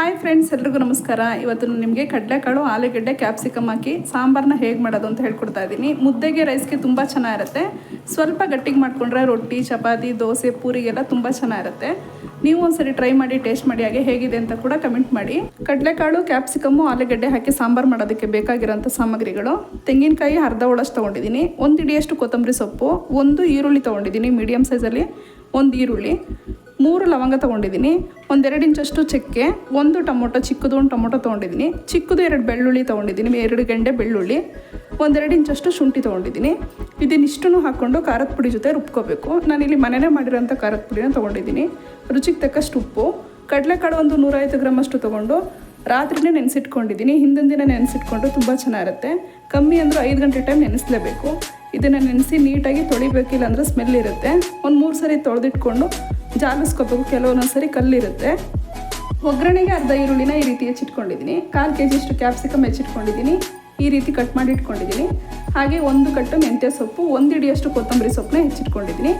Hi friends ಎಲ್ರಿಗೂ ನಮಸ್ಕಾರ. ಇವತ್ತು ನಿಮಗೆ ಕಡಲೆಕಾಳು, ಆಲೂಗೆಡ್ಡೆ ಕ್ಯಾಪ್ಸಿಕಮ್ ಹಾಕಿ ಸಾಂಬಾರನ್ನ ಹೇಗೆ ಮಾಡೋದು ಅಂತ ಹೇಳ್ಕೊಡ್ತಾ ಇದ್ದೀನಿ. ಮುದ್ದೆಗೆ ರೈಸ್ಗೆ ತುಂಬ ಚೆನ್ನಾಗಿರುತ್ತೆ. ಸ್ವಲ್ಪ ಗಟ್ಟಿಗೆ ಮಾಡಿಕೊಂಡ್ರೆ ರೊಟ್ಟಿ, ಚಪಾತಿ, ದೋಸೆ, ಪೂರಿಗೆಲ್ಲ ತುಂಬ ಚೆನ್ನಾಗಿರುತ್ತೆ. ನೀವು ಒಂದ್ಸರಿ ಟ್ರೈ ಮಾಡಿ ಟೇಸ್ಟ್ ಮಾಡಿ, ಹಾಗೆ ಹೇಗಿದೆ ಅಂತ ಕೂಡ ಕಮೆಂಟ್ ಮಾಡಿ. ಕಡಲೆಕಾಳು ಕ್ಯಾಪ್ಸಿಕಮ್ಮು ಆಲೂಗೆಡ್ಡೆ ಹಾಕಿ ಸಾಂಬಾರು ಮಾಡೋದಕ್ಕೆ ಬೇಕಾಗಿರೋಂಥ ಸಾಮಗ್ರಿಗಳು. ತೆಂಗಿನಕಾಯಿ ಅರ್ಧ ಒಳಷ್ಟು ತೊಗೊಂಡಿದ್ದೀನಿ. ಒಂದು ಇಡಿಯಷ್ಟು ಕೊತ್ತಂಬರಿ ಸೊಪ್ಪು, ಒಂದು ಈರುಳ್ಳಿ ತೊಗೊಂಡಿದ್ದೀನಿ ಮೀಡಿಯಮ್ ಸೈಜಲ್ಲಿ ಒಂದು ಈರುಳ್ಳಿ. ಮೂರು ಲವಂಗ ತೊಗೊಂಡಿದ್ದೀನಿ. ಒಂದೆರಡು ಇಂಚಷ್ಟು ಚಕ್ಕೆ, ಒಂದು ಟೊಮೊಟೊ ಚಿಕ್ಕದು, ಒಂದು ಟೊಮೊಟೊ ತೊಗೊಂಡಿದ್ದೀನಿ. ಚಿಕ್ಕದು ಎರಡು ಬೆಳ್ಳುಳ್ಳಿ ತೊಗೊಂಡಿದ್ದೀನಿ, ಎರಡು ಗಂಟೆ ಬೆಳ್ಳುಳ್ಳಿ, ಒಂದೆರಡು ಇಂಚಷ್ಟು ಶುಂಠಿ ತೊಗೊಂಡಿದ್ದೀನಿ. ಇದನ್ನಿಷ್ಟು ಹಾಕ್ಕೊಂಡು ಖಾರದ ಪುಡಿ ಜೊತೆ ರುಬ್ಕೋಬೇಕು. ನಾನಿಲ್ಲಿ ಮನೆಯೇ ಮಾಡಿರೋಂಥ ಖಾರದ ಪುಡಿನ ತೊಗೊಂಡಿದ್ದೀನಿ. ರುಚಿಗೆ ತಕ್ಕಷ್ಟು ಉಪ್ಪು, ಕಡಲೆಕಾಳು ಒಂದು ನೂರೈವತ್ತು ಗ್ರಾಮಷ್ಟು ತೊಗೊಂಡು ರಾತ್ರಿನೇ ನೆನೆಸಿಟ್ಕೊಂಡಿದ್ದೀನಿ. ಹಿಂದಿನ ದಿನ ನೆನೆಸಿಟ್ಕೊಂಡು ತುಂಬ ಚೆನ್ನಾಗಿರುತ್ತೆ. ಕಮ್ಮಿ ಅಂದರೂ ಐದು ಗಂಟೆ ಟೈಮ್ ನೆನೆಸಲೇಬೇಕು. ಇದನ್ನು ನೆನೆಸಿ ನೀಟಾಗಿ ತೊಳಿಬೇಕಿಲ್ಲ ಅಂದರೆ ಸ್ಮೆಲ್ ಇರುತ್ತೆ. ಒಂದು ಮೂರು ಸರಿ ತೊಳೆದಿಟ್ಕೊಂಡು ಜಾಲಿಸ್ಕೋಬೇಕು ಕೆಲವೊಂದೊಂದು ಸರಿ ಕಲ್ಲಿರುತ್ತೆ. ಒಗ್ಗರಣೆಗೆ ಅರ್ಧ ಈರುಳ್ಳಿನ ಈ ರೀತಿ ಹೆಚ್ಚಿಟ್ಕೊಂಡಿದ್ದೀನಿ. ಕಾಲು ಕೆ ಜಿಯಷ್ಟು ಕ್ಯಾಪ್ಸಿಕಮ್ ಹೆಚ್ಚಿಟ್ಕೊಂಡಿದ್ದೀನಿ. ಈ ರೀತಿ ಕಟ್ ಮಾಡಿ ಇಟ್ಕೊಂಡಿದ್ದೀನಿ. ಹಾಗೆ ಒಂದು ಕಟ್ಟು ಮೆಂತ್ಯ ಸೊಪ್ಪು, ಒಂದು ಇಡಿಯಷ್ಟು ಕೊತ್ತಂಬರಿ ಸೊಪ್ಪನ್ನ ಹೆಚ್ಚಿಟ್ಕೊಂಡಿದ್ದೀನಿ.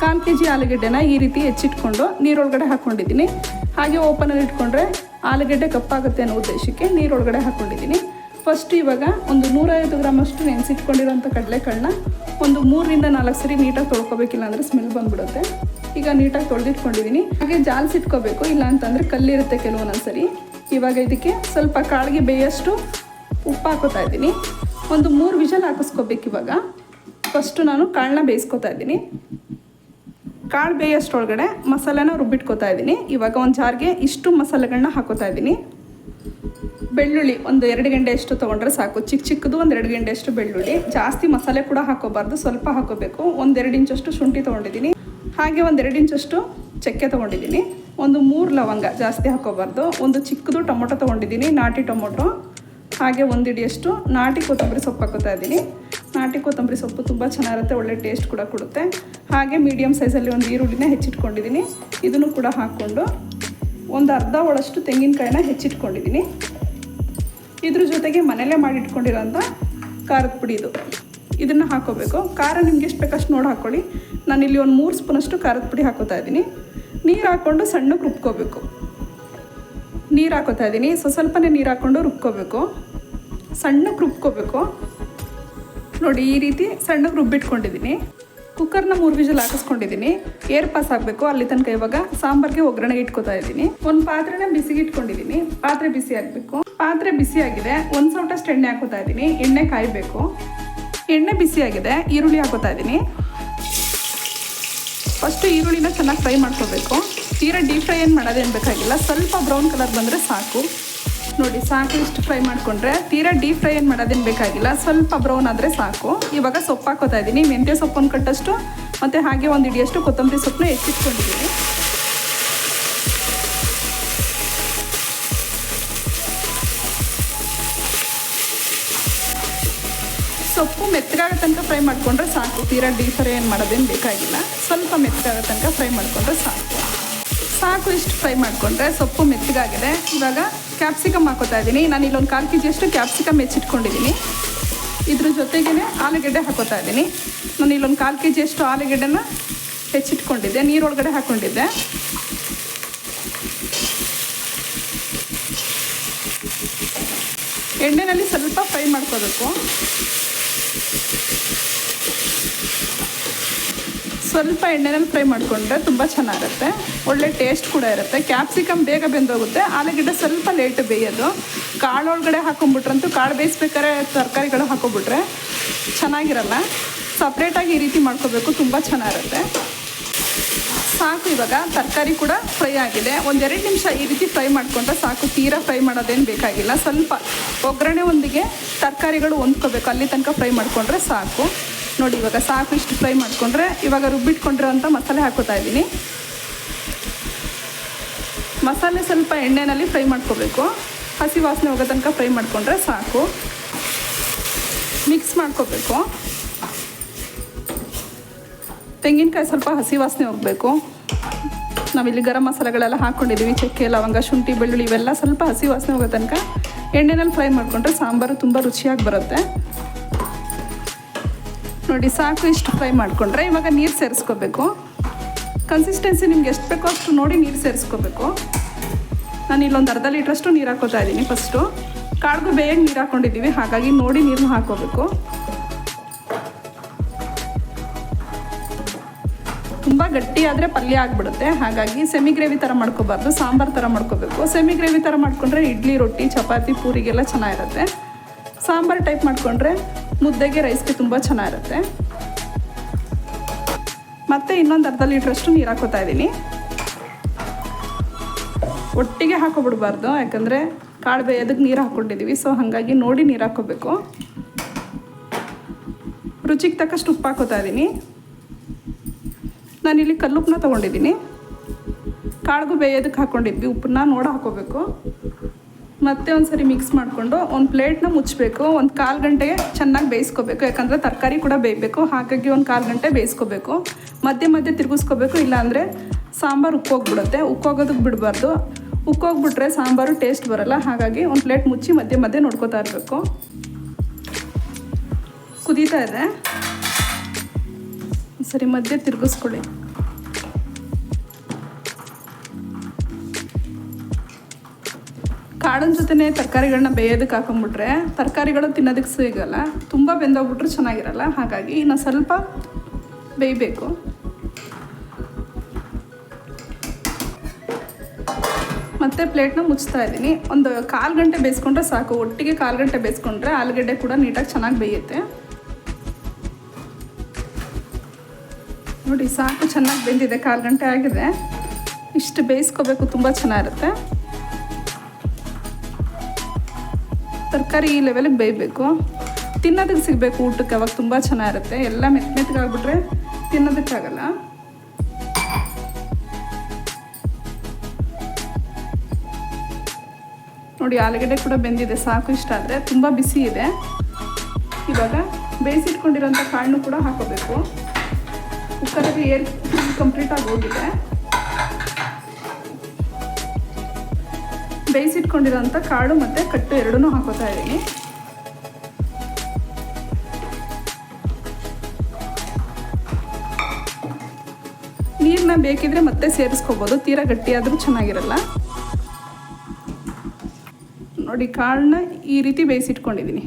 ಕಾಲು ಕೆ ಜಿ ಆಲೂಗಡ್ಡೆನ ಈ ರೀತಿ ಹೆಚ್ಚಿಟ್ಕೊಂಡು ನೀರೊಳಗಡೆ ಹಾಕ್ಕೊಂಡಿದ್ದೀನಿ ಹಾಗೆ ಓಪನಲ್ಲಿ ಇಟ್ಕೊಂಡ್ರೆ ಆಲೂಗಡ್ಡೆ ಕಪ್ಪಾಗುತ್ತೆ ಅನ್ನೋ ಉದ್ದೇಶಕ್ಕೆ ನೀರೊಳಗಡೆ ಹಾಕ್ಕೊಂಡಿದ್ದೀನಿ ಫಸ್ಟ್ ಇವಾಗ ಒಂದು ನೂರೈವತ್ತು ಗ್ರಾಮಷ್ಟು ನೆನೆಸಿಟ್ಕೊಂಡಿರೋಂಥ ಕಡಲೆಕಾಳನ್ನ ಒಂದು ಮೂರರಿಂದ ನಾಲ್ಕು ಸರಿ ನೀಟಾಗಿ ತೊಳ್ಕೊಬೇಕಿಲ್ಲ ಅಂದರೆ ಸ್ಮೆಲ್ ಬಂದ್ಬಿಡುತ್ತೆ. ಈಗ ನೀಟಾಗಿ ತೊಳೆದಿಟ್ಕೊಂಡಿದ್ದೀನಿ ಹಾಗೆ ಜಾಲ್ಸಿಟ್ಕೋಬೇಕು, ಇಲ್ಲ ಅಂತಂದರೆ ಕಲ್ಲಿರುತ್ತೆ ಕೆಲವೊಂದೊಂದು ಸರಿ. ಇವಾಗ ಇದಕ್ಕೆ ಸ್ವಲ್ಪ ಕಾಳಿಗೆ ಬೇಯಷ್ಟು ಉಪ್ಪು ಹಾಕೋತಾ ಇದ್ದೀನಿ. ಒಂದು ಮೂರು ವಿಷಲ್ ಹಾಕಿಸ್ಕೋಬೇಕು ಇವಾಗ. ಫಸ್ಟು ನಾನು ಕಾಳನ್ನ ಬೇಯಿಸ್ಕೊತಾ ಇದ್ದೀನಿ. ಕಾಳು ಬೇಯೋಷ್ಟರೊಳಗಡೆ ಮಸಾಲೆನ ರುಬ್ಬಿಟ್ಕೋತಾ ಇದ್ದೀನಿ. ಇವಾಗ ಒಂದು ಜಾರ್ಗೆ ಇಷ್ಟು ಮಸಾಲೆಗಳನ್ನ ಹಾಕೋತಾ ಇದ್ದೀನಿ. ಬೆಳ್ಳುಳ್ಳಿ ಒಂದು ಎರಡು ಗಂಟೆ ಅಷ್ಟು ತೊಗೊಂಡ್ರೆ ಸಾಕು. ಚಿಕ್ಕ ಚಿಕ್ಕದು ಒಂದು ಎರಡು ಗಂಟೆ ಅಷ್ಟು ಬೆಳ್ಳುಳ್ಳಿ. ಜಾಸ್ತಿ ಮಸಾಲೆ ಕೂಡ ಹಾಕೋಬಾರ್ದು, ಸ್ವಲ್ಪ ಹಾಕೋಬೇಕು. ಒಂದೆರಡು ಇಂಚಷ್ಟು ಶುಂಠಿ ತೊಗೊಂಡಿದ್ದೀನಿ. ಹಾಗೆ ಒಂದೆರಡು ಇಂಚಷ್ಟು ಚಕ್ಕೆ ತೊಗೊಂಡಿದ್ದೀನಿ. ಒಂದು ಮೂರು ಲವಂಗ ಜಾಸ್ತಿ ಹಾಕೋಬಾರ್ದು. ಒಂದು ಚಿಕ್ಕದು ಟೊಮೊಟೊ ತೊಗೊಂಡಿದ್ದೀನಿ, ನಾಟಿ ಟೊಮೊಟೊ. ಹಾಗೆ ಒಂದು ಹಿಡಿಯಷ್ಟು ನಾಟಿ ಕೊತ್ತಂಬರಿ ಸೊಪ್ಪು ಹಾಕೋತಾ ಇದ್ದೀನಿ. ನಾಟಿ ಕೊತ್ತಂಬರಿ ಸೊಪ್ಪು ತುಂಬ ಚೆನ್ನಾಗಿರುತ್ತೆ, ಒಳ್ಳೆ ಟೇಸ್ಟ್ ಕೂಡ ಕೊಡುತ್ತೆ. ಹಾಗೆ ಮೀಡಿಯಮ್ ಸೈಜಲ್ಲಿ ಒಂದು ಈರುಳ್ಳಿನ ಹೆಚ್ಚಿಟ್ಕೊಂಡಿದ್ದೀನಿ. ಇದನ್ನು ಕೂಡ ಹಾಕ್ಕೊಂಡು ಒಂದು ಅರ್ಧ ಒಳಷ್ಟು ತೆಂಗಿನಕಾಯಿನ ಹೆಚ್ಚಿಟ್ಕೊಂಡಿದ್ದೀನಿ. ಇದ್ರ ಜೊತೆಗೆ ಮನೇಲೇ ಮಾಡಿಟ್ಕೊಂಡಿರೋಂಥ ಖಾರದ ಪುಡಿ ಇದು. ಇದನ್ನು ಹಾಕೋಬೇಕು. ಖಾರ ನಿಮ್ಗೆ ಎಷ್ಟು ಬೇಕಷ್ಟು ನೋಡಿ ಹಾಕ್ಕೊಳ್ಳಿ ಇಲ್ಲಿ ಒಂದು ಮೂರು ಸ್ಪೂನಷ್ಟು ಖಾರದ ಪುಡಿ ಹಾಕೋತಾ ಇದ್ದೀನಿ. ನೀರು ಹಾಕ್ಕೊಂಡು ಸಣ್ಣಕ್ಕೆ ರುಬ್ಕೋಬೇಕು. ನೀರು ಹಾಕೋತಾ ಇದ್ದೀನಿ. ಸೊ ಸ್ವಲ್ಪನೇ ನೀರು ಹಾಕ್ಕೊಂಡು ರುಬ್ಕೋಬೇಕು. ಸಣ್ಣಕ್ಕೆ ರುಬ್ಕೋಬೇಕು. ನೋಡಿ, ಈ ರೀತಿ ಸಣ್ಣಗೆ ರುಬ್ಬಿಟ್ಕೊಂಡಿದ್ದೀನಿ. ಕುಕ್ಕರ್ನ ಮೂರು ವಿಜಲ್ ಹಾಕಿಸ್ಕೊಂಡಿದ್ದೀನಿ. ಏರ್ ಪಾಸ್ ಆಗಬೇಕು, ಅಲ್ಲಿ ತನಕ ಇವಾಗ ಸಾಂಬಾರ್ಗೆ ಒಗ್ಗರಣೆಗೆ ಇಟ್ಕೋತಾ ಇದ್ದೀನಿ. ಒಂದು ಪಾತ್ರೆನ ಬಿಸಿಗೆ ಇಟ್ಕೊಂಡಿದ್ದೀನಿ. ಪಾತ್ರೆ ಬಿಸಿ ಆಗಬೇಕು. ಪಾತ್ರೆ ಬಿಸಿ ಆಗಿದೆ, ಒಂದು ಸೌಟಷ್ಟು ಎಣ್ಣೆ ಹಾಕೋತಾ ಇದ್ದೀನಿ. ಎಣ್ಣೆ ಕಾಯಬೇಕು. ಎಣ್ಣೆ ಬಿಸಿ ಆಗಿದೆ, ಈರುಳ್ಳಿ ಹಾಕೋತಾ ಇದ್ದೀನಿ. ಫಸ್ಟು ಈರುಳ್ಳಿನ ಚೆನ್ನಾಗಿ ಫ್ರೈ ಮಾಡ್ಕೋಬೇಕು. ತೀರಾ ಡೀಪ್ ಫ್ರೈ ಏನು ಮಾಡೋದೇನು ಬೇಕಾಗಿಲ್ಲ. ಸ್ವಲ್ಪ ಬ್ರೌನ್ ಕಲರ್ ಬಂದರೆ ಸಾಕು. ನೋಡಿ, ಸಾಕು, ಇಷ್ಟು ಫ್ರೈ ಮಾಡಿಕೊಂಡ್ರೆ. ತೀರಾ ಡೀಪ್ ಫ್ರೈ ಏನು ಮಾಡೋದೇನು ಬೇಕಾಗಿಲ್ಲ. ಸ್ವಲ್ಪ ಬ್ರೌನ್ ಆದರೆ ಸಾಕು. ಇವಾಗ ಸೊಪ್ಪು ಹಾಕೋತಾ ಇದ್ದೀನಿ. ಮೆಂತ್ಯ ಸೊಪ್ಪನ್ನು ಕಟ್ಟಷ್ಟು, ಮತ್ತು ಹಾಗೆ ಒಂದು ಹಿಡಿಯಷ್ಟು ಕೊತ್ತಂಬರಿ ಸೊಪ್ಪನ್ನ ಹೆಚ್ಚಿಟ್ಕೊಂಡಿದ್ದೀನಿ. ಸೊಪ್ಪು ಮೆತ್ತಗಾಗೋ ತನಕ ಫ್ರೈ ಮಾಡಿಕೊಂಡ್ರೆ ಸಾಕು. ತೀರಾ ಡೀಪ್ ಫ್ರೈ ಏನು ಮಾಡೋದೇನು ಬೇಕಾಗಿಲ್ಲ. ಸ್ವಲ್ಪ ಮೆತ್ತಗಾಗೋ ತನಕ ಫ್ರೈ ಮಾಡಿಕೊಂಡ್ರೆ ಸಾಕು. ಸಾಕು, ಇಷ್ಟು ಫ್ರೈ ಮಾಡಿಕೊಂಡ್ರೆ ಸೊಪ್ಪು ಮೆತ್ತಗಾಗಿದೆ. ಇವಾಗ ಕ್ಯಾಪ್ಸಿಕಮ್ ಹಾಕೋತಾ ಇದ್ದೀನಿ. ನಾನು ಇಲ್ಲೊಂದು ಕಾಲು ಕೆ ಜಿಯಷ್ಟು ಕ್ಯಾಪ್ಸಿಕಮ್ ಹೆಚ್ಚಿಟ್ಕೊಂಡಿದ್ದೀನಿ. ಇದ್ರ ಜೊತೆಗೇ ಆಲೂಗೆಡ್ಡೆ ಹಾಕೋತಾ ಇದ್ದೀನಿ. ನಾನು ಇಲ್ಲೊಂದು ಕಾಲು ಕೆ ಜಿಯಷ್ಟು ಆಲೂಗೆಡ್ಡೆನ ಹೆಚ್ಚಿಟ್ಕೊಂಡಿದ್ದೆ. ನೀರೊಳಗಡೆ ಹಾಕ್ಕೊಂಡಿದ್ದೆ ಎಣ್ಣೆನಲ್ಲಿ ಸ್ವಲ್ಪ ಫ್ರೈ ಮಾಡ್ಕೋಬೇಕು. ಸ್ವಲ್ಪ ಎಣ್ಣೆನಲ್ಲಿ ಫ್ರೈ ಮಾಡಿಕೊಂಡ್ರೆ ತುಂಬ ಚೆನ್ನಾಗಿರುತ್ತೆ ಒಳ್ಳೆ ಟೇಸ್ಟ್ ಕೂಡ ಇರುತ್ತೆ. ಕ್ಯಾಪ್ಸಿಕಮ್ ಬೇಗ ಬೆಂದೋಗುತ್ತೆ. ಆಲೂಗಡ್ಡೆ ಸ್ವಲ್ಪ ಲೇಟ್ ಬೇಯೋದು. ಕಾಳೊಳಗಡೆ ಹಾಕೊಂಡ್ಬಿಟ್ರಂತೂ ಕಾಳು ಬೇಯಿಸ್ಬೇಕಾದ್ರೆ ತರಕಾರಿಗಳು ಹಾಕೊಬಿಟ್ರೆ ಚೆನ್ನಾಗಿರಲ್ಲ. ಸಪ್ರೇಟಾಗಿ ಈ ರೀತಿ ಮಾಡ್ಕೋಬೇಕು, ತುಂಬ ಚೆನ್ನಾಗಿರುತ್ತೆ ಸಾಕು ಇವಾಗ. ತರಕಾರಿ ಕೂಡ ಫ್ರೈ ಆಗಿದೆ. ಒಂದೆರಡು ನಿಮಿಷ ಈ ರೀತಿ ಫ್ರೈ ಮಾಡಿಕೊಂಡ್ರೆ ಸಾಕು. ತೀರಾ ಫ್ರೈ ಮಾಡೋದೇನು ಬೇಕಾಗಿಲ್ಲ. ಸ್ವಲ್ಪ ಒಗ್ಗರಣೆ ಒಂದಿಗೆ ತರಕಾರಿಗಳು ಹೊಂದ್ಕೋಬೇಕು. ಅಲ್ಲಿ ತನಕ ಫ್ರೈ ಮಾಡಿಕೊಂಡ್ರೆ ಸಾಕು. ನೋಡಿ, ಇವಾಗ ಸಾಕು ಫ್ರೈ ಮಾಡಿಕೊಂಡ್ರೆ. ಇವಾಗ ರುಬ್ಬಿಟ್ಕೊಂಡಿರೋಂಥ ಮಸಾಲೆ ಹಾಕೋತಾ ಇದ್ದೀನಿ. ಮಸಾಲೆ ಸ್ವಲ್ಪ ಎಣ್ಣೆನಲ್ಲಿ ಫ್ರೈ ಮಾಡ್ಕೋಬೇಕು. ಹಸಿ ವಾಸನೆ ಹೋಗೋ ತನಕ ಫ್ರೈ ಮಾಡಿಕೊಂಡ್ರೆ ಸಾಕು. ಮಿಕ್ಸ್ ಮಾಡ್ಕೋಬೇಕು. ತೆಂಗಿನಕಾಯಿ ಸ್ವಲ್ಪ ಹಸಿ ವಾಸನೆ ಹೋಗಬೇಕು. ನಾವಿಲ್ಲಿ ಗರಂ ಮಸಾಲೆಗಳೆಲ್ಲ ಹಾಕ್ಕೊಂಡಿದ್ದೀವಿ ಚಕ್ಕೆ, ಲವಂಗ, ಶುಂಠಿ, ಬೆಳ್ಳುಳ್ಳಿ ಇವೆಲ್ಲ ಸ್ವಲ್ಪ ಹಸಿ ವಾಸನೆ ಹೋಗೋ ತನಕ ಎಣ್ಣೆನಲ್ಲಿ ಫ್ರೈ ಮಾಡಿಕೊಂಡ್ರೆ ಸಾಂಬಾರು ತುಂಬ ರುಚಿಯಾಗಿ ಬರುತ್ತೆ. ನೋಡಿ ಸಾಕು, ಇಷ್ಟು ಫ್ರೈ ಮಾಡಿಕೊಂಡ್ರೆ. ಇವಾಗ ನೀರು ಸೇರಿಸ್ಕೋಬೇಕು. ಕನ್ಸಿಸ್ಟೆನ್ಸಿ ನಿಮ್ಗೆ ಎಷ್ಟು ಬೇಕೋ ಅಷ್ಟು ನೋಡಿ ನೀರು ಸೇರಿಸ್ಕೋಬೇಕು. ನಾನು ಇಲ್ಲೊಂದು ಅರ್ಧ ಲೀಟ್ರಷ್ಟು ನೀರು ಹಾಕೋತಾ ಇದ್ದೀನಿ ಫಸ್ಟು ಕಾಳಿಗೂ ಬೇಗ ನೀರು ಹಾಕ್ಕೊಂಡಿದ್ದೀವಿ ಹಾಗಾಗಿ ನೋಡಿ ನೀರನ್ನ ಹಾಕೋಬೇಕು. ತುಂಬ ಗಟ್ಟಿ ಆದರೆ ಪಲ್ಯ ಆಗಿಬಿಡುತ್ತೆ. ಹಾಗಾಗಿ ಸೆಮಿ ಗ್ರೇವಿ ಥರ ಮಾಡ್ಕೋಬಾರ್ದು, ಸಾಂಬಾರು ಥರ ಮಾಡ್ಕೋಬೇಕು. ಸೆಮಿ ಗ್ರೇವಿ ಥರ ಮಾಡ್ಕೊಂಡ್ರೆ ಇಡ್ಲಿ, ರೊಟ್ಟಿ, ಚಪಾತಿ, ಪೂರಿಗೆಲ್ಲ ಚೆನ್ನಾಗಿರುತ್ತೆ. ಸಾಂಬಾರು ಟೈಪ್ ಮಾಡಿಕೊಂಡ್ರೆ ಮುದ್ದೆಗೆ ರೈಸ್ಗೆ ತುಂಬ ಚೆನ್ನಾಗಿರುತ್ತೆ. ಮತ್ತೆ ಇನ್ನೊಂದು ಅರ್ಧ ಲೀಟ್ರಷ್ಟು ನೀರು ಹಾಕೋತಾ ಇದ್ದೀನಿ. ಒಟ್ಟಿಗೆ ಹಾಕೋಬಿಡ್ಬಾರ್ದು, ಯಾಕಂದರೆ ಕಾಳು ಬೇಯೋದಕ್ಕೆ ನೀರು ಹಾಕ್ಕೊಂಡಿದ್ದೀವಿ ಸೊ ಹಾಗಾಗಿ ನೋಡಿ ನೀರು ಹಾಕೋಬೇಕು. ರುಚಿಗೆ ತಕ್ಕಷ್ಟು ಉಪ್ಪು ಹಾಕೋತಾ ಇದ್ದೀನಿ. ನಾನಿಲ್ಲಿ ಕಲ್ಲುಪ್ಪನ್ನ ತೊಗೊಂಡಿದ್ದೀನಿ. ಕಾಳಿಗೂ ಬೇಯೋದಕ್ಕೆ ಹಾಕ್ಕೊಂಡಿದ್ವಿ ಉಪ್ಪನ್ನ ನೋಡಿ ಹಾಕೋಬೇಕು. ಮತ್ತೆ ಒಂದು ಸರಿ ಮಿಕ್ಸ್ ಮಾಡಿಕೊಂಡು ಒಂದು ಪ್ಲೇಟ್ನ ಮುಚ್ಚಬೇಕು ಒಂದು ಕಾಲು ಗಂಟೆಗೆ ಚೆನ್ನಾಗಿ ಬೇಯಿಸ್ಕೋಬೇಕು. ಯಾಕಂದರೆ ತರಕಾರಿ ಕೂಡ ಬೇಯಬೇಕು. ಹಾಗಾಗಿ ಒಂದು ಕಾಲು ಗಂಟೆ ಬೇಯಿಸ್ಕೋಬೇಕು. ಮಧ್ಯೆ ಮಧ್ಯೆ ತಿರುಗಿಸ್ಕೋಬೇಕು. ಇಲ್ಲಾಂದರೆ ಸಾಂಬಾರು ಉಕ್ಕೋಗ್ಬಿಡುತ್ತೆ ಉಕ್ಕೋಗೋದಕ್ಕೆ ಬಿಡಬಾರ್ದು. ಉಕ್ಕೋಗ್ಬಿಟ್ರೆ ಸಾಂಬಾರು ಟೇಸ್ಟ್ ಬರಲ್ಲ. ಹಾಗಾಗಿ ಒಂದು ಪ್ಲೇಟ್ ಮುಚ್ಚಿ ಮಧ್ಯೆ ಮಧ್ಯೆ ನೋಡ್ಕೋತಾ ಇರಬೇಕು. ಕುದೀತಾ ಇದೆ. ಸರಿ ಮಧ್ಯೆ ತಿರುಗಿಸ್ಕೊಳ್ಳಿ. ಕಾಳಿನ ಜೊತೆನೇ ತರಕಾರಿಗಳನ್ನ ಬೇಯೋದಕ್ಕೆ ಹಾಕೊಂಡ್ಬಿಟ್ರೆ ತರಕಾರಿಗಳು ತಿನ್ನೋದಕ್ಕೆ ಸಿಗಲ್ಲ ತುಂಬ ಬೆಂದೋಗ್ಬಿಟ್ರೆ ಚೆನ್ನಾಗಿರಲ್ಲ. ಹಾಗಾಗಿ ಇನ್ನು ಸ್ವಲ್ಪ ಬೇಯಬೇಕು. ಮತ್ತೆ ಪ್ಲೇಟ್ನ ಮುಚ್ತಾ ಇದ್ದೀನಿ. ಒಂದು ಕಾಲು ಗಂಟೆ ಬೇಯಿಸ್ಕೊಂಡ್ರೆ ಸಾಕು. ಒಟ್ಟಿಗೆ ಕಾಲು ಗಂಟೆ ಬೇಯಿಸ್ಕೊಂಡ್ರೆ ಆಲೂಗಡ್ಡೆ ಕೂಡ ನೀಟಾಗಿ ಚೆನ್ನಾಗಿ ಬೇಯುತ್ತೆ. ನೋಡಿ, ಸಾಕು ಚೆನ್ನಾಗಿ ಬೆಂದಿದೆ. ಕಾಲು ಗಂಟೆ ಆಗಿದೆ. ಇಷ್ಟು ಬೇಯಿಸ್ಕೋಬೇಕು, ತುಂಬ ಚೆನ್ನಾಗಿರುತ್ತೆ. ತರಕಾರಿ ಈ ಲೆವೆಲಿಗೆ ಬೇಯಬೇಕು. ತಿನ್ನೋದಕ್ಕೆ ಸಿಗಬೇಕು ಊಟಕ್ಕೆ, ಅವಾಗ ತುಂಬ ಚೆನ್ನಾಗಿರುತ್ತೆ. ಎಲ್ಲ ಮೆತ್ತ ಮೆತ್ತಗಾಗ್ಬಿಟ್ರೆ ತಿನ್ನೋದಕ್ಕಾಗಲ್ಲ. ನೋಡಿ, ಆಲೂಗಡ್ಡೆ ಕೂಡ ಬೆಂದಿದೆ. ಸಾಕು, ಇಷ್ಟ ಆದರೆ. ತುಂಬ ಬಿಸಿ ಇದೆ. ಇವಾಗ ಬೇಯಿಸಿಟ್ಕೊಂಡಿರೋಂಥ ಕಾಳನ್ನು ಕೂಡ ಹಾಕೋಬೇಕು. ಕುಕ್ಕರಲ್ಲಿ ಏರ್ ಕಂಪ್ಲೀಟಾಗಿ ಹೋಗಿದೆ. ಬೇಯಿಸಿಟ್ಕೊಂಡಿರೋಂಥ ಕಾಳು ಮತ್ತು ಕಟ್ಟು ಎರಡೂ ಹಾಕೋತಾ ಇದ್ದೀನಿ. ನೀರನ್ನ ಬೇಕಿದ್ರೆ ಮತ್ತೆ ಸೇರಿಸ್ಕೋಬೋದು. ತೀರಾ ಗಟ್ಟಿಯಾದರೂ ಚೆನ್ನಾಗಿರಲ್ಲ. ನೋಡಿ, ಕಾಳನ್ನ ಈ ರೀತಿ ಬೇಯಿಸಿಟ್ಕೊಂಡಿದ್ದೀನಿ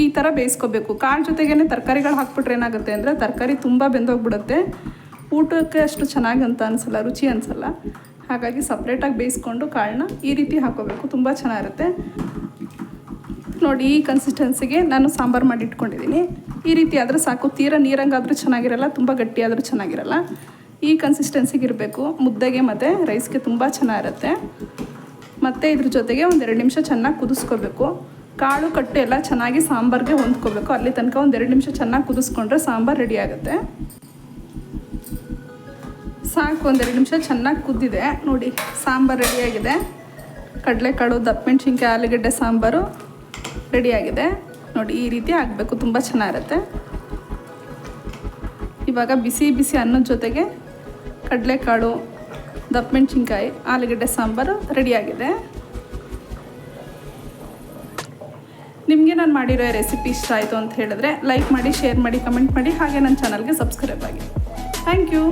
ಈ ಥರ ಬೇಯಿಸ್ಕೋಬೇಕು. ಕಾಳು ಜೊತೆಗೇ ತರಕಾರಿಗಳು ಹಾಕ್ಬಿಟ್ರೆ ಏನಾಗುತ್ತೆ ಅಂದರೆ, ತರಕಾರಿ ತುಂಬ ಬೆಂದೋಗ್ಬಿಡುತ್ತೆ. ಊಟಕ್ಕೆ ಅಷ್ಟು ಚೆನ್ನಾಗಿ ಅಂತ ಅನಿಸಲ್ಲ, ರುಚಿ ಅನಿಸಲ್ಲ. ಹಾಗಾಗಿ ಸಪ್ರೇಟಾಗಿ ಬೇಯಿಸ್ಕೊಂಡು ಕಾಳನ್ನ ಈ ರೀತಿ ಹಾಕೋಬೇಕು. ತುಂಬ ಚೆನ್ನಾಗಿರುತ್ತೆ. ನೋಡಿ, ಈ ಕನ್ಸಿಸ್ಟೆನ್ಸಿಗೆ ನಾನು ಸಾಂಬಾರು ಮಾಡಿ ಇಟ್ಕೊಂಡಿದ್ದೀನಿ ಈ ರೀತಿ ಆದರೆ ಸಾಕು. ತೀರಾ ನೀರಂಗಾದರೂ ಚೆನ್ನಾಗಿರಲ್ಲ, ತುಂಬ ಗಟ್ಟಿಯಾದರೂ ಚೆನ್ನಾಗಿರಲ್ಲ. ಈ ಕನ್ಸಿಸ್ಟೆನ್ಸಿಗೆ ಇರಬೇಕು. ಮುದ್ದೆಗೆ ಮತ್ತು ರೈಸ್ಗೆ ತುಂಬ ಚೆನ್ನಾಗಿರುತ್ತೆ. ಮತ್ತು ಇದ್ರ ಜೊತೆಗೆ ಒಂದು ಎರಡು ನಿಮಿಷ ಚೆನ್ನಾಗಿ ಕುದಿಸ್ಕೋಬೇಕು. ಕಾಳು ಕಟ್ಟು ಎಲ್ಲ ಚೆನ್ನಾಗಿ ಸಾಂಬಾರಿಗೆ ಹೊಂದ್ಕೋಬೇಕು. ಅಲ್ಲಿ ತನಕ ಒಂದು ಎರಡು ನಿಮಿಷ ಚೆನ್ನಾಗಿ ಕುದಿಸ್ಕೊಂಡ್ರೆ ಸಾಂಬಾರು ರೆಡಿ ಆಗುತ್ತೆ. ಸಾಕು ಒಂದೆರಡು ನಿಮಿಷ, ಚೆನ್ನಾಗಿ ಕುದ್ದಿದೆ. ನೋಡಿ, ಸಾಂಬಾರು ರೆಡಿಯಾಗಿದೆ ಕಡಲೆಕಾಳು ದಪ್ಪ ಮೆಣಸಿನ್ಕಾಯಿ ಆಲೂಗಡ್ಡೆ, ಸಾಂಬಾರು ರೆಡಿಯಾಗಿದೆ ನೋಡಿ, ಈ ರೀತಿ ಆಗಬೇಕು, ತುಂಬ ಚೆನ್ನಾಗಿರುತ್ತೆ. ಇವಾಗ ಬಿಸಿ ಬಿಸಿ ಅನ್ನದ ಜೊತೆಗೆ ಕಡಲೆಕಾಳು ದಪ್ಪ ಮೆಣಸಿನ್ಕಾಯಿ ಆಲೂಗಡ್ಡೆ, ಸಾಂಬಾರು ರೆಡಿಯಾಗಿದೆ ನಿಮಗೆ ನಾನು ಮಾಡಿರೋ ರೆಸಿಪಿ ಇಷ್ಟ ಆಯಿತು ಅಂತ ಹೇಳಿದ್ರೆ ಲೈಕ್ ಮಾಡಿ ಶೇರ್ ಮಾಡಿ ಕಮೆಂಟ್ ಮಾಡಿ, ಹಾಗೆ ನನ್ನ ಚಾನಲ್ಗೆ ಸಬ್ಸ್ಕ್ರೈಬ್ ಆಗಿ. Thank you